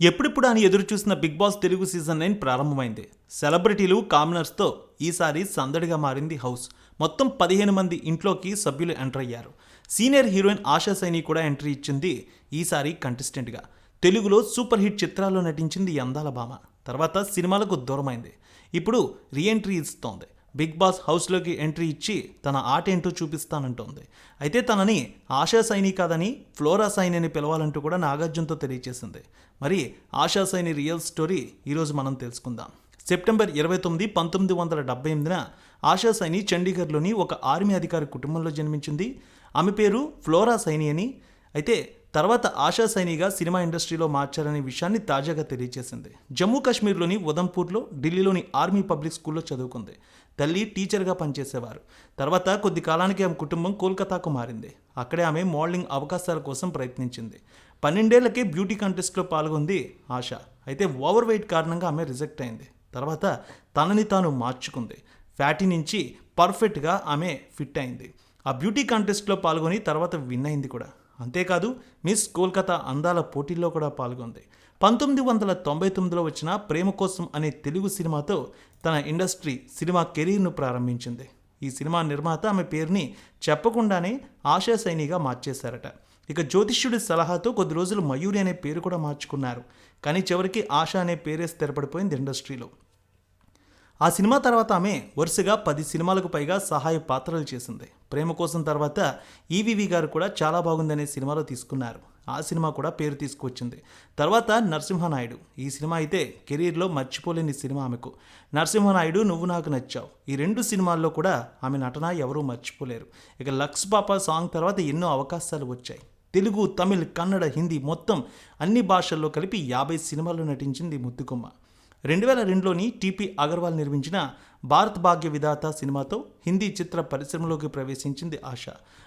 ఎప్పుడిప్పుడు అని ఎదురుచూసిన big boss Telugu season nine ప్రారంభమైంది. సెలబ్రిటీలు కామనర్స్తో ఈసారి సందడిగా మారింది హౌస్. మొత్తం పదిహేను మంది ఇంట్లోకి సభ్యులు ఎంటర్ అయ్యారు. సీనియర్ హీరోయిన్ ఆశా సైని కూడా ఎంట్రీ ఇచ్చింది ఈసారి కంటెస్టెంట్గా. తెలుగులో సూపర్ హిట్ చిత్రాల్లో నటించింది అందాల భామ. తర్వాత సినిమాలకు దూరమైంది. ఇప్పుడు రీఎంట్రీ ఇస్తోంది. బిగ్ బాస్ హౌస్లోకి ఎంట్రీ ఇచ్చి తన ఆట ఏంటో చూపిస్తానంటోంది. అయితే తనని ఆశా సైని కాదని ఫ్లోరా సైని అని పిలవాలంటూ కూడా నాగార్జునతో తెలియజేసింది మరి ఆశా సైని రియల్ స్టోరీ ఈరోజు మనం తెలుసుకుందాం. సెప్టెంబర్ ఇరవై తొమ్మిది పంతొమ్మిది వందల డెబ్బై ఎనిమిదిన ఆశా సైని చండీగఢ్లోని ఒక ఆర్మీ అధికారి కుటుంబంలో జన్మించింది. ఆమె పేరు ఫ్లోరా సైని అని. అయితే తర్వాత ఆశా సైనిగా సినిమా ఇండస్ట్రీలో మార్చారనే విషయాన్ని తాజాగా తెలియజేసింది జమ్మూ కాశ్మీర్లోని ఉదంపూర్లో ఢిల్లీలోని ఆర్మీ పబ్లిక్ స్కూల్లో చదువుకుంది. తల్లి టీచర్గా పనిచేసేవారు. తర్వాత కొద్ది కాలానికి ఆమె కుటుంబం కోల్కతాకు మారింది. అక్కడే ఆమె మోడలింగ్ అవకాశాల కోసం ప్రయత్నించింది. పన్నెండేళ్ళకే బ్యూటీ కాంటెస్ట్లో పాల్గొంది ఆశ. అయితే ఓవర్ వెయిట్ కారణంగా ఆమె రిజెక్ట్ అయింది. తర్వాత తనని తాను మార్చుకుంది. ఫ్యాటీ నుంచి పర్ఫెక్ట్గా ఆమె ఫిట్ అయింది. ఆ బ్యూటీ కాంటెస్ట్లో పాల్గొని తర్వాత విన్ అయింది కూడా. అంతేకాదు మిస్ కోల్కతా అందాల పోటీల్లో కూడా పాల్గొంది. పంతొమ్మిది వందల తొంభై తొమ్మిదిలో వచ్చిన ప్రేమ కోసం అనే తెలుగు సినిమాతో తన ఇండస్ట్రీ సినిమా కెరీర్ను ప్రారంభించింది. ఈ సినిమా నిర్మాత ఆమె పేరుని చెప్పకుండానే ఆశా సైనిగా మార్చేశారట. ఇక జ్యోతిష్యుడి సలహాతో కొద్ది రోజులు మయూరి అనే పేరు కూడా మార్చుకున్నారు. కానీ చివరికి ఆశ అనే పేరే స్థిరపడిపోయింది ఇండస్ట్రీలో. ఆ సినిమా తర్వాత ఆమె వరుసగా పది సినిమాలకు పైగా సహాయ పాత్రలు చేసింది. ప్రేమ కోసం తర్వాత ఈవివి గారు కూడా చాలా బాగుందనే సినిమాలో తీసుకున్నారు. ఆ సినిమా కూడా పేరు తీసుకొచ్చింది తర్వాత నరసింహనాయుడు. ఈ సినిమా అయితే కెరీర్లో మర్చిపోలేని సినిమా ఆమెకు. నరసింహనాయుడు నువ్వు నాకు నచ్చావు. ఈ రెండు సినిమాల్లో కూడా ఆమె నటన ఎవరూ మర్చిపోలేరు. ఇక లక్స్ పాప సాంగ్ తర్వాత ఎన్నో అవకాశాలు వచ్చాయి. తెలుగు తమిళ్ కన్నడ హిందీ మొత్తం అన్ని భాషల్లో కలిపి యాభై సినిమాల్లో నటించింది ముత్తుకుమ్మ. రెండు వేల రెండులోని టీపీ అగర్వాల్ నిర్మించిన భారత్ భాగ్య విధాత సినిమాతో హిందీ చిత్ర పరిశ్రమలోకి ప్రవేశించింది ఆశ.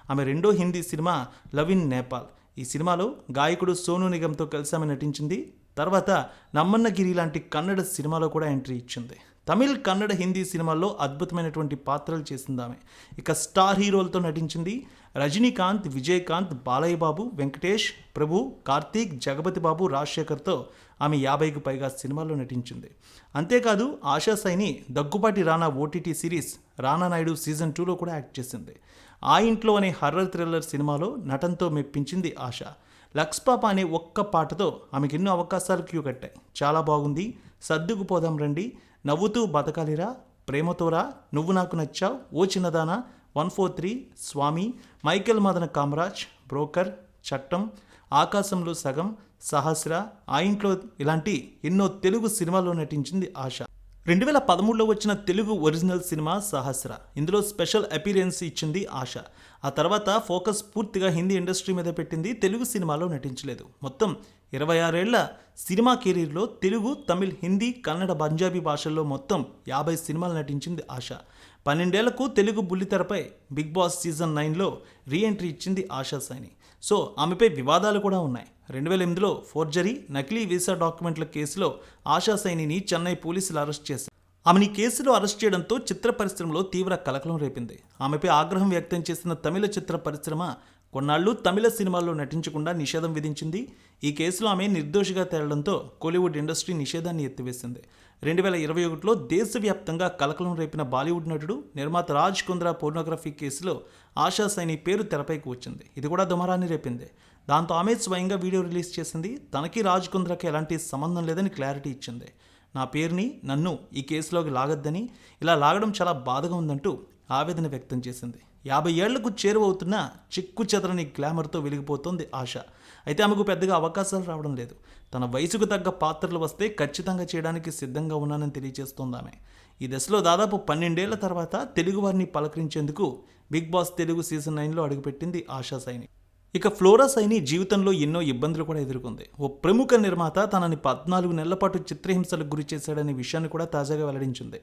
ఆమె రెండో Hindi cinema love in Nepal. ఈ సినిమాలో గాయకుడు సోను నిగమ్తో కలిసి ఆమె నటించింది. తర్వాత నమ్మన్నగిరి లాంటి కన్నడ సినిమాలో కూడా ఎంట్రీ ఇచ్చింది. తమిళ్ కన్నడ హిందీ సినిమాల్లో అద్భుతమైనటువంటి పాత్రలు చేసింది ఆమె ఇక స్టార్ హీరోలతో నటించింది రజనీకాంత్ విజయకాంత్ బాలయ్య బాబు వెంకటేష్ ప్రభు కార్తీక్ జగపతి బాబు రాజశేఖర్తో ఆమె యాభైకి పైగా సినిమాల్లో నటించింది. అంతేకాదు Asha Saini Daggubati Rana OTT series Rana Naidu season టూలో కూడా యాక్ట్ చేసింది. ఆ ఇంట్లో అనే హర్రర్ థ్రిల్లర్ సినిమాలో నటనతో మెప్పించింది ఆశ. లక్స్ పాప అనే ఒక్క పాటతో ఆమెకి ఎన్నో అవకాశాలు క్యూ కట్టాయి. చాలా బాగుంది. సర్దుకుపోదాం రండి. నవ్వుతూ బతకాలిరా. ప్రేమతోరా. నువ్వు Naaku Nachavu. O Chinnadana. One four three. Swami. Michael Madana Kamaraj. Broker. Chattam. Akasamlo Sagam. సహస్ర. ఆ ఇంట్లో ఇలాంటి ఎన్నో తెలుగు సినిమాల్లో నటించింది ఆశ. రెండు వేల పదమూడులో వచ్చిన తెలుగు ఒరిజినల్ సినిమా సహస్ర. ఇందులో స్పెషల్ అపీరెన్స్ ఇచ్చింది ఆశ. ఆ తర్వాత ఫోకస్ పూర్తిగా హిందీ ఇండస్ట్రీ మీద పెట్టింది తెలుగు సినిమాలో నటించలేదు. మొత్తం ఇరవై ఆరేళ్ళ సినిమా కెరీర్లో తెలుగు తమిళ్ హిందీ కన్నడ పంజాబీ భాషల్లో మొత్తం యాభై సినిమాలు నటించింది ఆశ. పన్నెండేళ్ళకు తెలుగు బుల్లితెరపై బిగ్ బాస్ సీజన్ నైన్లో రీఎంట్రీ ఇచ్చింది ఆశా సైని. సో ఆమెపై వివాదాలు కూడా ఉన్నాయి. రెండు వేల ఎనిమిదిలో ఫోర్జరీ నకిలీ వీసా డాక్యుమెంట్ల కేసులో ఆశా సైనిని చెన్నై పోలీసులు అరెస్ట్ చేశారు. ఆమెని కేసులో అరెస్ట్ చేయడంతో చిత్ర పరిశ్రమలో తీవ్ర కలకలం రేపింది. ఆమెపై ఆగ్రహం వ్యక్తం చేసిన తమిళ చిత్ర పరిశ్రమ కొన్నాళ్ళు తమిళ సినిమాల్లో నటించకుండా నిషేధం విధించింది. ఈ కేసులో ఆమె నిర్దోషిగా తేలడంతో కోలీవుడ్ ఇండస్ట్రీ నిషేధాన్ని ఎత్తివేసింది. రెండు వేల ఇరవై ఒకటిలో దేశవ్యాప్తంగా కలకలం రేపిన బాలీవుడ్ నటుడు నిర్మాత రాజ్ కుంద్రా పోర్నోగ్రఫీ కేసులో ఆశా సైని పేరు తెరపైకి వచ్చింది. ఇది కూడా దుమరాన్ని రేపింది. దాంతో ఆమె స్వయంగా వీడియో రిలీజ్ చేసింది. తనకి రాజ్ కుంద్రాకి ఎలాంటి సంబంధం లేదని క్లారిటీ ఇచ్చింది. నా పేరుని నన్ను ఈ కేసులోకి లాగద్దని ఇలా లాగడం చాలా బాధగా ఉందంటూ ఆవేదన వ్యక్తం చేసింది. యాభై ఏళ్ళకు చేరువవుతున్న చిక్కు చెదరని గ్లామర్తో వెలిగిపోతోంది ఆశ. అయితే ఆమెకు పెద్దగా అవకాశాలు రావడం లేదు. తన వయసుకు తగ్గ పాత్రలు వస్తే ఖచ్చితంగా చేయడానికి సిద్ధంగా ఉన్నానని తెలియజేస్తోంది ఆమె. ఈ దశలో దాదాపు పన్నెండేళ్ళ తర్వాత తెలుగువారిని పలకరించేందుకు బిగ్ బాస్ తెలుగు సీజన్ నైన్లో అడుగుపెట్టింది ఆశా సైని ఇక ఫ్లోరా సైని జీవితంలో ఎన్నో ఇబ్బందులు కూడా ఎదుర్కొంది. ఓ ప్రముఖ నిర్మాత తనని పద్నాలుగు నెలల పాటు చిత్రహింసలకు గురి చేశాడనే విషయాన్ని కూడా తాజాగా వెల్లడించింది.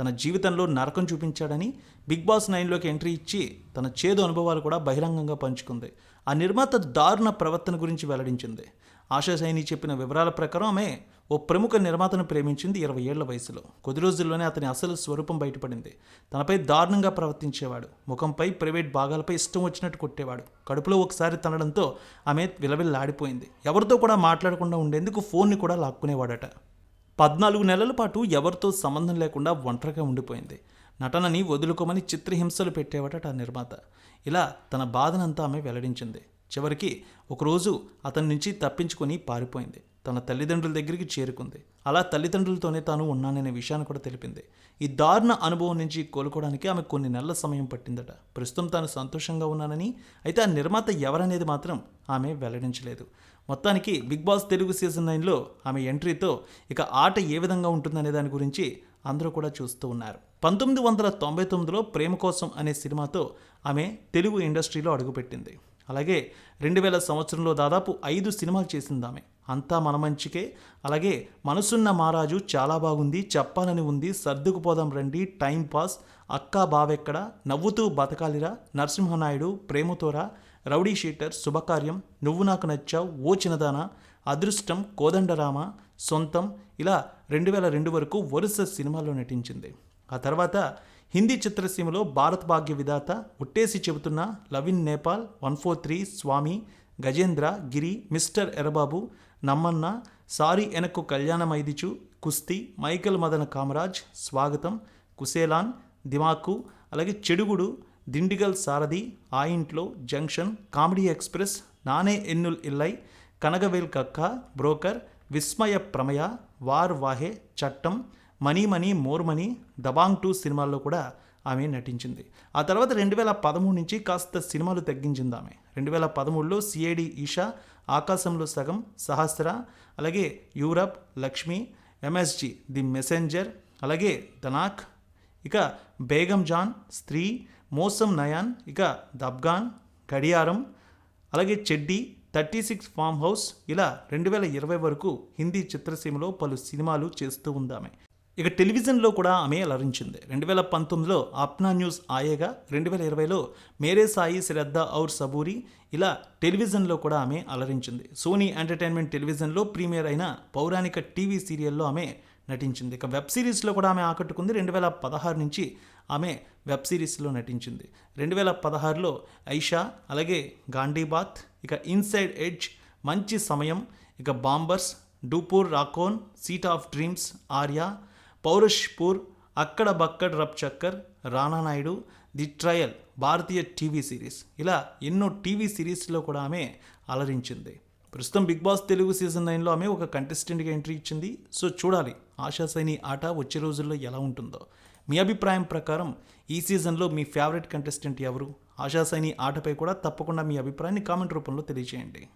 తన జీవితంలో నరకం చూపించాడని బిగ్ బాస్ నైన్లోకి ఎంట్రీ ఇచ్చి తన చేదు అనుభవాలు కూడా బహిరంగంగా పంచుకుంది. ఆ నిర్మాత దారుణ ప్రవర్తన గురించి వెల్లడించింది. ఆశా సైని చెప్పిన వివరాల ప్రకారం ఆమె ఓ ప్రముఖ నిర్మాతను ప్రేమించింది ఇరవై ఏళ్ళ వయసులో. కొద్ది రోజుల్లోనే అతని అసలు స్వరూపం బయటపడింది. తనపై దారుణంగా ప్రవర్తించేవాడు. ముఖంపై ప్రైవేట్ భాగాలపై ఇష్టం వచ్చినట్టు కొట్టేవాడు. కడుపులో ఒకసారి తనడంతో ఆమె విలవిల్లాడిపోయింది. ఎవరితో కూడా మాట్లాడకుండా ఉండేందుకు ఫోన్ని కూడా లాక్కునేవాడట. పద్నాలుగు నెలల పాటు ఎవరితో సంబంధం లేకుండా ఒంటరిగా ఉండిపోయింది. నటనని వదులుకోమని చిత్రహింసలు పెట్టేవాడట ఆ నిర్మాత. ఇలా తన బాధనంతా ఆమె వెల్లడించింది. చివరికి ఒకరోజు అతని నుంచి తప్పించుకొని పారిపోయింది. తన తల్లిదండ్రుల దగ్గరికి చేరుకుంది. అలా తల్లిదండ్రులతోనే తాను ఉన్నాననే విషయాన్ని కూడా తెలిపింది. ఈ దారుణ అనుభవం నుంచి కోలుకోవడానికి ఆమె కొన్ని నెలల సమయం పట్టిందట. ప్రస్తుతం తాను సంతోషంగా ఉన్నానని అయితే ఆ నిర్మాత ఎవరనేది మాత్రం ఆమె వెల్లడించలేదు. మొత్తానికి బిగ్ బాస్ తెలుగు సీజన్ నైన్లో ఆమె ఎంట్రీతో ఇక ఆట ఏ విధంగా ఉంటుందనే దాని గురించి అందరూ కూడా చూస్తూ ఉన్నారు. పంతొమ్మిది వందల తొంభై తొమ్మిదిలో ప్రేమ కోసం అనే సినిమాతో ఆమె తెలుగు ఇండస్ట్రీలో అడుగుపెట్టింది. అలాగే రెండు వేల సంవత్సరంలో దాదాపు ఐదు సినిమాలు చేసింది ఆమె అంతా మన మంచికే. అలాగే మనసున్న మహారాజు చాలా బాగుంది చెప్పాలని ఉంది. సర్దుకుపోదాం రండి time pass. Akka Bavekkada? Navvuthu Bathakalira. Narasimha Naidu Premathora. Rowdy sheeter Subhakaryam. Nuvvu Naaku నచ్చావు ఓ చిన్నదానా. అదృష్టం కోదండరామ సొంతం ఇలా రెండు వేల రెండు వరకు వరుస సినిమాల్లో నటించింది. ఆ తర్వాత హిందీ చిత్రసీమలో భారత్ భాగ్య విధాత ఉట్టేసి చెబుతున్న love in Nepal one four three Swami Gajendra Giri mister Errababu నమ్మన్న sorry Enakku Kalyanamayidichu Kusthi Michael మదన కామరాజ్ స్వాగతం కుసేలాన్ దిమాకు అలాగే చెడుగుడు దిండిగల్ సారథి ఆ ఇంట్లో జంక్షన్ కామెడీ ఎక్స్ప్రెస్ నానే ఎన్నుల్ ఇల్లై కనగవేల్ కక్క broker Vismaya ప్రమయ war వాహే Chattam money money more money Dabangg two సినిమాల్లో కూడా ఆమె నటించింది. ఆ తర్వాత రెండు వేల పదమూడు నుంచి కాస్త సినిమాలు తగ్గించింది ఆమె. రెండు వేల పదమూడులో సిఐడి ఈషా ఆకాశంలో సగం సహస్ర అలాగే Europe Lakshmi MSG the messenger అలాగే ధనాక్ ఇక బేగం జాన్ స్త్రీ మోసం నయాన్ ఇక దబ్గాన్ గడియారం అలాగే చెడ్డి థర్టీ సిక్స్ ఫామ్ హౌస్ ఇలా రెండు వేల ఇరవై వరకు హిందీ చిత్రసీమలో పలు సినిమాలు చేస్తూ ఉందామె. ఇక టెలివిజన్లో కూడా ఆమె అలరించింది. రెండు వేల పంతొమ్మిదిలో అప్నా న్యూస్ ఆయేగా రెండు వేల ఇరవైలో మేరే సాయి శ్రద్ధ ఔర్ సబూరి ఇలా టెలివిజన్లో కూడా ఆమె అలరించింది. సోనీ ఎంటర్టైన్మెంట్ టెలివిజన్లో ప్రీమియర్ అయిన పౌరాణిక టీవీ సీరియల్లో ఆమె నటించింది. ఇక వెబ్ సిరీస్లో కూడా ఆమె ఆకట్టుకుంది. రెండు వేల పదహారు నుంచి ఆమె వెబ్ సిరీస్లో నటించింది. రెండు వేల పదహారులో ఐషా అలాగే గాంధీబాత్ ఇక ఇన్సైడ్ ఎడ్జ్ మంచి సమయం ఇక బాంబర్స్ డూపూర్ రాకోన్ seat of dreams Aarya Paurashpur Akkad Bakkad Rafu Chakkar Rana Naidu the trial Bharatiya TV series. ఇలా ఎన్నో టీవీ సిరీస్లో కూడా ఆమె అలరించింది. ప్రస్తుతం బిగ్ బాస్ తెలుగు సీజన్ నైన్లో ఆమె ఒక కంటెస్టెంట్గా ఎంట్రీ ఇచ్చింది. సో చూడాలి ఆశా సైని ఆట వచ్చే రోజుల్లో ఎలా ఉంటుందో. మీ అభిప్రాయం ప్రకారం ఈ సీజన్లో మీ ఫేవరెట్ కంటెస్టెంట్ ఎవరు? ఆశా సైని ఆటపై కూడా తప్పకుండా మీ అభిప్రాయాన్ని కామెంట్ రూపంలో తెలియజేయండి.